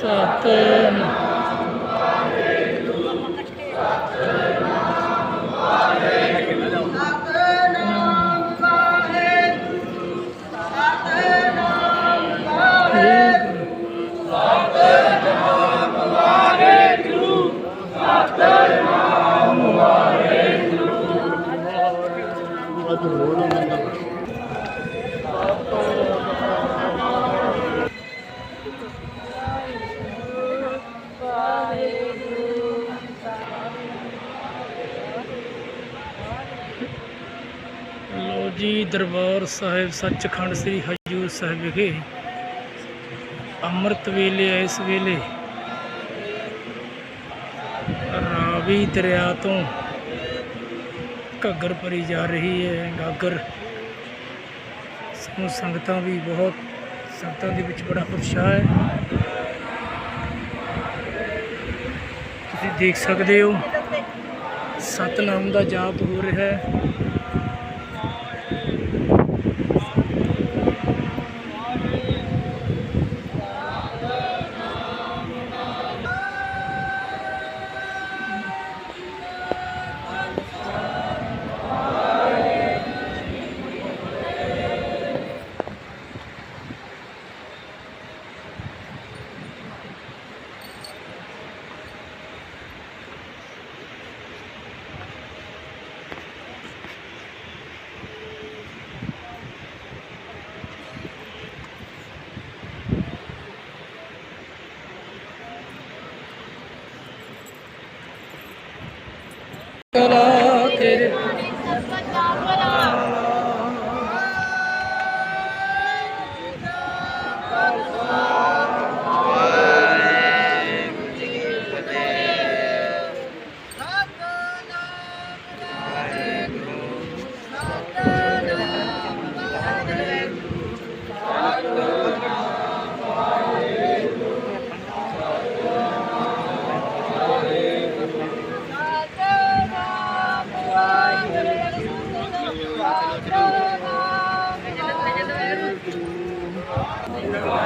ਸਤਨਾਮ ਜੀ ਦਰਬਾਰ ਸਾਹਿਬ ਸੱਚਖੰਡ ਸ੍ਰੀ ਹਜੂਰ ਸਾਹਿਬ ਵਿਖੇ ਅੰਮ੍ਰਿਤ ਵੇਲੇ ਇਸ ਵੇਲੇ। ਰਾਵੀ ਦਰਿਆ ਤੋਂ ਘੱਗਰ ਭਰੀ ਜਾ ਰਹੀ ਹੈ ਗਾਗਰ ਸਮੂਹ ਸੰਗਤਾਂ ਵੀ ਬਹੁਤ, ਸੰਗਤਾਂ ਦੇ ਵਿੱਚ ਬੜਾ ਉਤਸ਼ਾਹ ਹੈ। ਤੁਸੀਂ ਦੇਖ ਸਕਦੇ ਹੋ, ਸਤਨਾਮ ਦਾ ਜਾਪ ਹੋ ਰਿਹਾ ਹੈ। Oh ਤੇਰੇ ਸਤਨਾਮ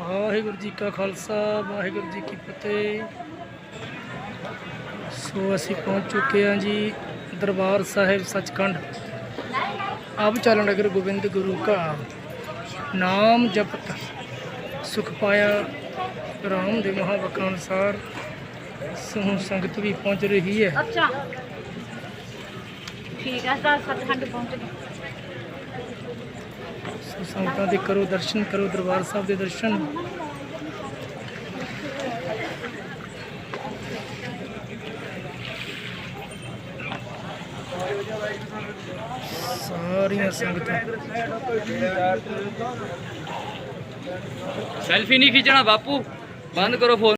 ਵਾਹਿਗੁਰੂ ਜੀ ਕਾ ਖਾਲਸਾ, ਵਾਹਿਗੁਰੂ ਜੀ ਕੀ ਫਤਿਹ। ਸੋ ਅਸੀਂ ਪਹੁੰਚ ਚੁੱਕੇ ਹਾਂ ਜੀ ਦਰਬਾਰ ਸਾਹਿਬ ਸੱਚਖੰਡ। ਅਬ ਚਾਲਣ ਨਗਰ ਗੋਬਿੰਦ ਗੁਰੂ ਕਾ ਨਾਮ ਜਪਤ, ਸੁਖ ਪਾਇਆ ਰਾਮ ਦੇ ਮਹਾਵਕਾਂ ਅਨੁਸਾਰ ਸਮੂਹ ਸੰਗਤ ਵੀ ਪਹੁੰਚ ਰਹੀ ਹੈ। ਅੱਛਾ। ਠੀਕ ਹੈ ਸਰ ਸੱਚਖੰਡ ਪਹੁੰਚ ਗਏ। ਸੋ ਸੰਗਤਾਂ ਦੇ ਕਰੋ ਦਰਸ਼ਨ ਕਰੋ ਦਰਬਾਰ ਸਾਹਿਬ ਦੇ ਦਰਸ਼ਨ। ਸਾਰੀਆਂ ਸੰਗਤਾਂ। ਸੈਲਫੀ ਨਹੀਂ ਖਿੱਚਣਾ ਬਾਪੂ। ਬੰਦ ਕਰੋ ਫੋਨ।